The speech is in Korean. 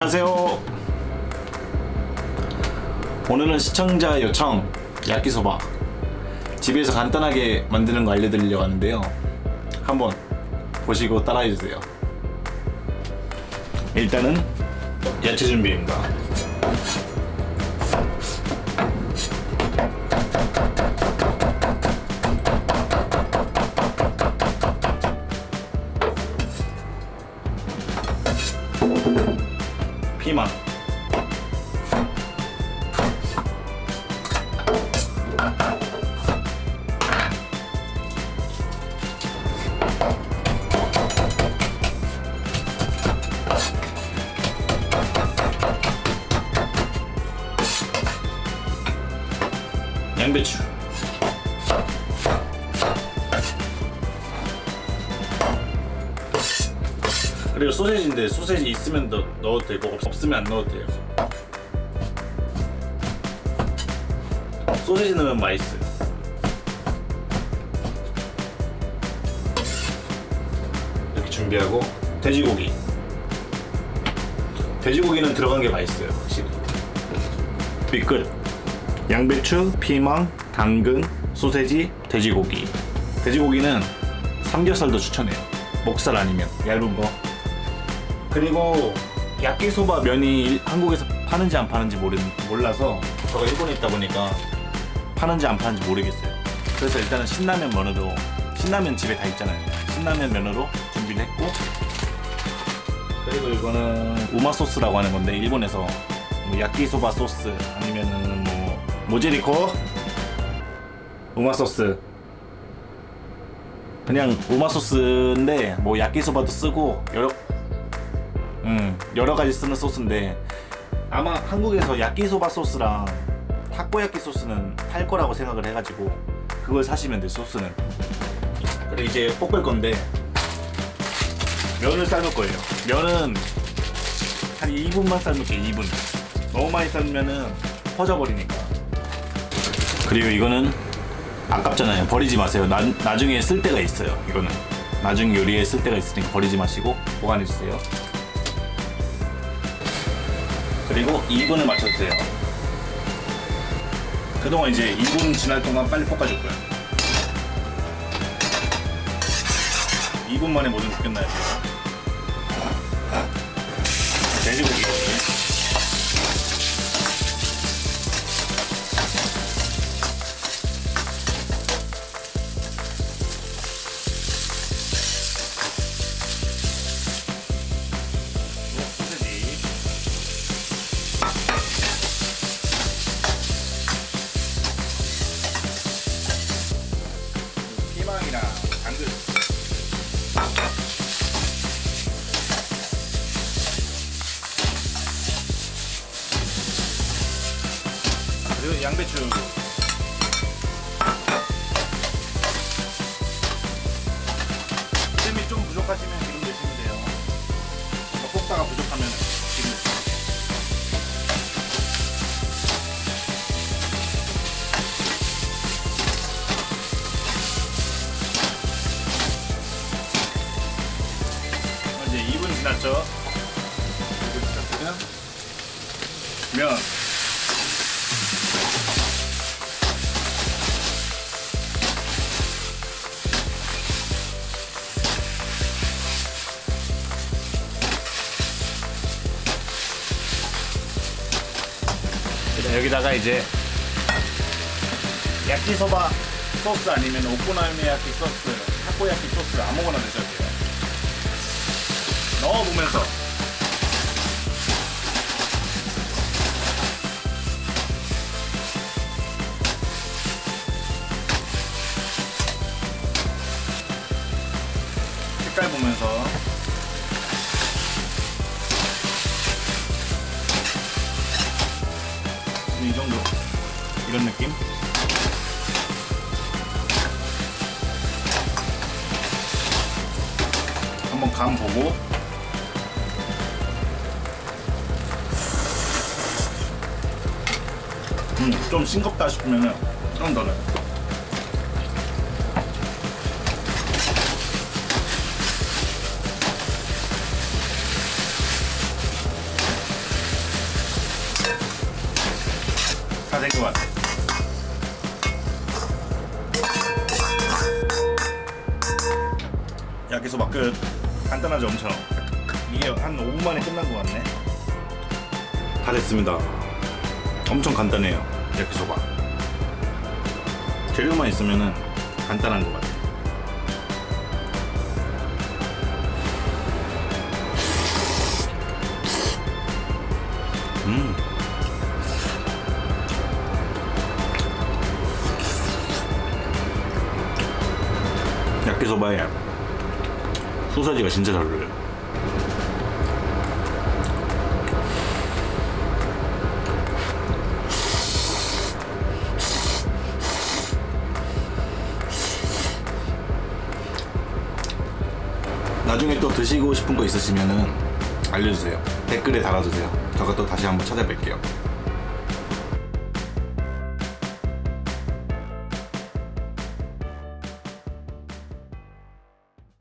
안녕하세요. 오늘은 시청자 요청 야끼소바 집에서 간단하게 만드는 거 알려드리려고 하는데요. 한번 보시고 따라해 주세요. 일단은 야채 준비입니다. 피망 양배추 그리고 소세지인데 소세지 있으면 넣, 넣어도 되고 없, 없으면 안 넣어도 돼요. 소세지 넣으면 맛있어요. 이렇게 준비하고 돼지고기. 돼지고기는 들어간 게 맛있어요 확실히. 밑끝 양배추, 피망, 당근, 소세지, 돼지고기. 돼지고기는 삼겹살도 추천해요. 목살 아니면 얇은 거 그리고 야끼소바 면이 일- 한국에서 파는지 안 파는지 모르, 몰라서 저가 일본에 있다 보니까 파는지 안 파는지 모르겠어요. 그래서 일단은 신라면 면으로 신라면 집에 다 있잖아요. 신라면 면으로 준비를 했고 그리고 이거는 우마 소스라고 하는 건데 일본에서 뭐 야끼소바 소스 아니면은 뭐 모제리코 우마 소스 그냥 우마 소스인데 뭐 야끼소바도 쓰고 여러 음, 여러 가지 쓰는 소스인데 아마 한국에서 야끼소바 소스랑 타코야끼 소스는 팔 거라고 생각을 해가지고 그걸 사시면 돼 소스는. 그리고 이제 볶을 건데 면을 삶을 거예요. 면은 한 2분만 삶을게요. 2분. 너무 많이 삶으면은 퍼져버리니까. 그리고 이거는 아깝잖아요. 버리지 마세요. 나, 나중에 쓸 때가 있어요. 이거는 나중 요리에 쓸 때가 있으니까 버리지 마시고 보관해 주세요. 그리고 2분을 맞춰주세요. 그동안 이제 2분 지날 동안 빨리 볶아줄 거야. 2분 만에 모든 돼요. 피망이랑 당근. 그리고 양배추. 이제 2분 지났죠? 2분 지났으면 면 여기다가 이제 야끼소바 소스 아니면 오코노미야키 소스, 타코야키 소스 아무거나 드셔도 돼요. 넣어보면서. 색깔 보면서. 이 정도. 이런 느낌? 한번 간 보고 음, 좀 싱겁다 싶으면은 좀 더 넣어요. 다 된 것 같아. 야기소바 끝. 그 간단하죠 엄청. 이게 한 5분 만에 끝난 것 같네. 다 됐습니다. 엄청 간단해요, 야끼소바. 재료만 있으면은 간단한 것 같아요. 음. 야끼소바에 소세지가 진짜 잘 어울려요. 나중에 또 드시고 싶은 거 있으시면은 알려주세요. 댓글에 달아주세요. 저가 또 다시 한번 찾아뵐게요.